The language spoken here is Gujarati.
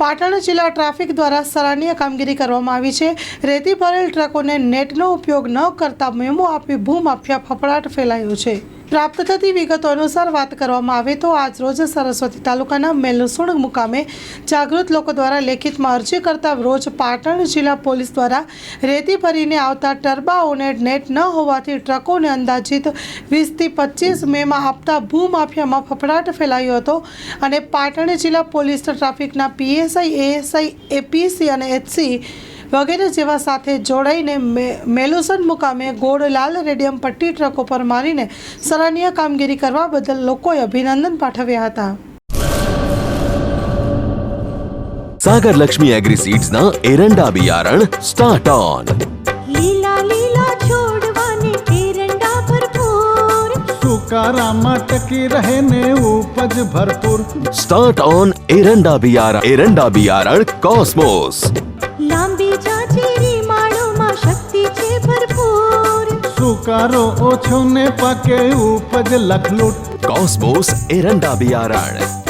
પાટણ જિલ્લા ટ્રાફિક દ્વારા સરાહનીય કામગીરી કરવામાં આવી છે. રેતી ભરેલ ટ્રકોને નેટનો ઉપયોગ ન કરતા મેમો આપી ભૂમાફિયા ફફડાટ ફેલાયો છે. પ્રાપ્ત થતી વિગતો અનુસાર વાત કરવામાં આવે તો આજ રોજ સરસ્વતી તાલુકાના મેલસુણ મુકામે જાગૃત લોકો દ્વારા લેખિતમાં અરજી કરતા રોજ પાટણ જિલ્લા પોલીસ દ્વારા રેતી ભરીને આવતા ટર્બાઓને નેટ ન હોવાથી ટ્રકોને અંદાજિત વીસથી પચીસ મેમાં આપતા ભૂમાફિયામાં ફફડાટ ફેલાયો હતો અને પાટણ જિલ્લા પોલીસ ટ્રાફિકના પીએસઆઈ, એએસઆઈ, એપીસી અને એચસી વગેરે જેવા સાથે જોડાઈને મેલોસન મુકામે ગોળ લાલ રેડિયમ પટ્ટી ટ્રકો પર મારીને સરાહનીય કામગીરી કરવા બદલ લોકોએ અભિનંદન પાઠવ્યા હતા. સાગર લક્ષ્મી એગ્રી સીડ્સના એરંડા બિયારણ સ્ટાર્ટ ઓન લીલા લીલા છોડવાને એરંડા ભરપૂર. સુકારામાં ટકી રહે ને ઉપજ ભરપૂર. સ્ટાર્ટ ઓન એરંડા બિયારણ એરંડા બિયારણ કોસ્મોસ લાંબી ચાચીની માળોમાં શક્તિ છે ભરપૂર. સુકારો ઓછો ને પાકે ઉપજ લખલૂટ. કોસ્મોસ એરંડા બિયારણ.